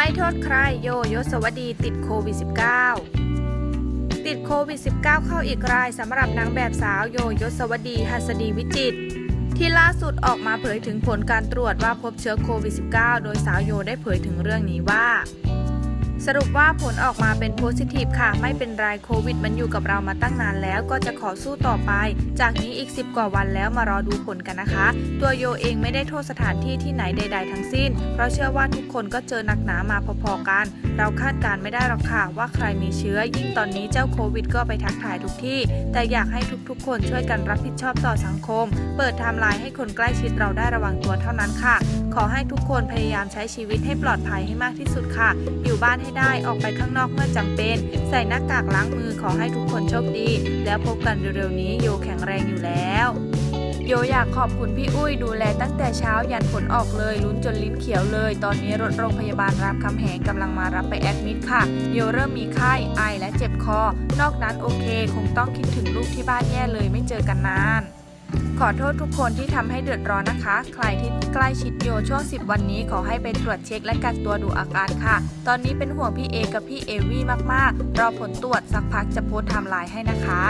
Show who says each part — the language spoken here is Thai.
Speaker 1: ไม่โทษใครโยยศวดีติดโควิด -19 ติดโควิด -19 เข้าอีกรายสำหรับนางแบบสาวโยยศวดีหัสดีวิจิตที่ล่าสุดออกมาเผยถึงผลการตรวจว่าพบเชื้อโควิด -19 โดยสาวโยได้เผยถึงเรื่องนี้ว่า สรุปว่าผลออกมาเป็นโพสิทีฟค่ะ ไม่เป็นไรโควิด มันอยู่กับเรามาตั้งนานแล้วก็จะขอสู้ต่อไป จากนี้อีก 10 กว่าวันแล้วมารอดูผลกันนะคะ ตัวโยเองไม่ได้โทษสถานที่ที่ไหนใด ๆ ทั้งสิ้น เพราะเชื่อว่าทุกคนก็เจอหนักหนามาพอๆกัน เราคาดการไม่ได้หรอกค่ะว่าใครมีเชื้อ ยิ่งตอนนี้เจ้าโควิด ก็ไปทักทายทุกที่ แต่อยากให้ทุกๆ คนช่วยกันรับผิดชอบต่อสังคม เปิดไทม์ไลน์ให้คนใกล้ชิดเราได้ระวังตัวเท่านั้นค่ะ ขอให้ทุกคนพยายามใช้ชีวิตให้ปลอดภัยให้มากที่สุดค่ะ อยู่บ้านให้ได้ออกไปข้างนอกเมื่อจำเป็น ใส่หน้ากากล้างมือขอให้ทุกคนโชคดี แล้วพบกันเร็วๆนี้โยแข็งแรงอยู่แล้วโยอยากขอบคุณพี่อุ้ยดูแลตั้งแต่เช้ายันผลออกเลยลุ้นจนลิ้นเขียวเลย ตอนนี้รถโรงพยาบาลรามคำแหงกำลังมารับไปแอดมิดค่ะ โยเริ่มมีไข้ไอและเจ็บคอ นอกนั้นโอเค คงต้องคิดถึงลูกที่บ้านแย่เลยไม่เจอกันนาน ขอโทษทุกคนที่ทำให้เดือดร้อนนะคะ ใครที่ใกล้ชิดโยช่วง 10 วันนี้ขอให้ไปตรวจเช็คและกักตัวดูอาการค่ะ ตอนนี้เป็นห่วงพี่เอกับพี่เอวี่มากๆ รอผลตรวจสักพักจะโพสต์ไทม์ไลน์ให้นะคะ